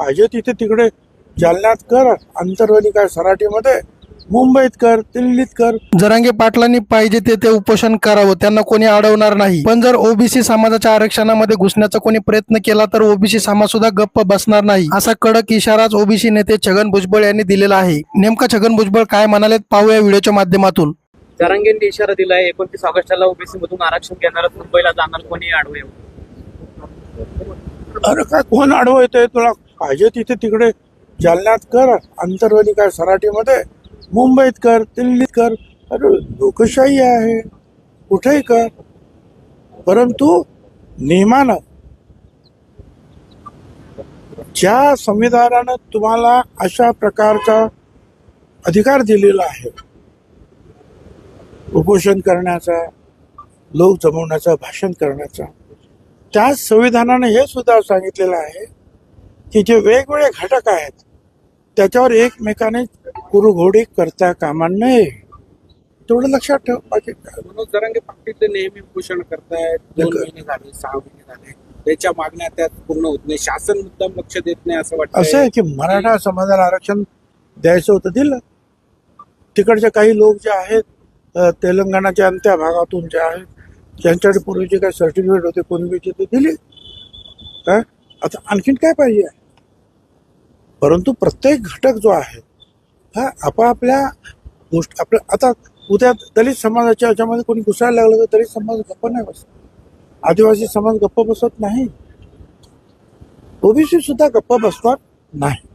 पाहिजे तिथे तिकडे जालन्यात कर अंतरवली काय सराटीमध्ये मुंबईत कर दिल्लीत कर. जरांगे पाटलांनी पाहिजे ते ते उपोषण करावं त्यांना कोणी अडवणार नाही. पण जर ओबीसी समाजाच्या आरक्षणामध्ये घुसण्याचा कोणी प्रयत्न केला तर ओबीसी समाज सुद्धा गप्प बसणार नाही. असा कडक इशाराच ओबीसी नेते छगन भुजबळ यांनी दिलेला आहे. नेमका छगन भुजबळ काय म्हणालेत पाहूया व्हिडिओच्या माध्यमातून. जरांगेंनी इशारा दिलाय एकोणतीस ऑगस्टला ओबीसी मधून आरक्षण घेणार मुंबईला जाणार कोणी आडवे अरे काय कोण अडवतंय तुला? पाहिजे तिथे तिकडे जालन्यात कर अंतरवली काय सराठीमध्ये मुंबईत कर दिल्लीत कर. अरे लोकशाही आहे. कुठेही कर. परंतु नियमानं ज्या संविधानानं तुम्हाला अशा प्रकारचा अधिकार दिलेला आहे उपोषण करण्याचा लोक जमवण्याचा भाषण करण्याचा त्या संविधानाने हे सुद्धा सांगितलेलं आहे की जे वेगवेगळे घटक आहेत त्याच्यावर एकमेकाने कुरुघोडी करता कामा नये. तेवढं लक्षात ठेव. बाकी. मनोज जरांगे पाटील ते नेहमी उपोषण करतायत. दोन. महिने झाले सहा महिने झाले. त्याच्या मागण्या त्यात पूर्ण होत नाही. शासन मुद्दाम लक्ष देत नाही असं वाटतं असं आहे की मराठा समाजाला आरक्षण द्यायचं होतं दिलं. तिकडचे काही लोक जे आहेत तेलंगणाच्या अंत्या भागातून जे आहेत ज्यांच्याकडे पूर्वीचे काही सर्टिफिकेट होते कुणबीचे ते दिले. आता आणखीन काय पाहिजे? परंतु प्रत्येक घटक जो आहे हा आपापल्या गोष्ट आपल्या आता उद्या दलित समाजाच्या याच्यामध्ये कोणी घुसायला लागलं तर दलित समाज गप्प नाही बसत. आदिवासी समाज गप्प बसत नाही. ओबीसी सुद्धा गप्प बसणार नाही.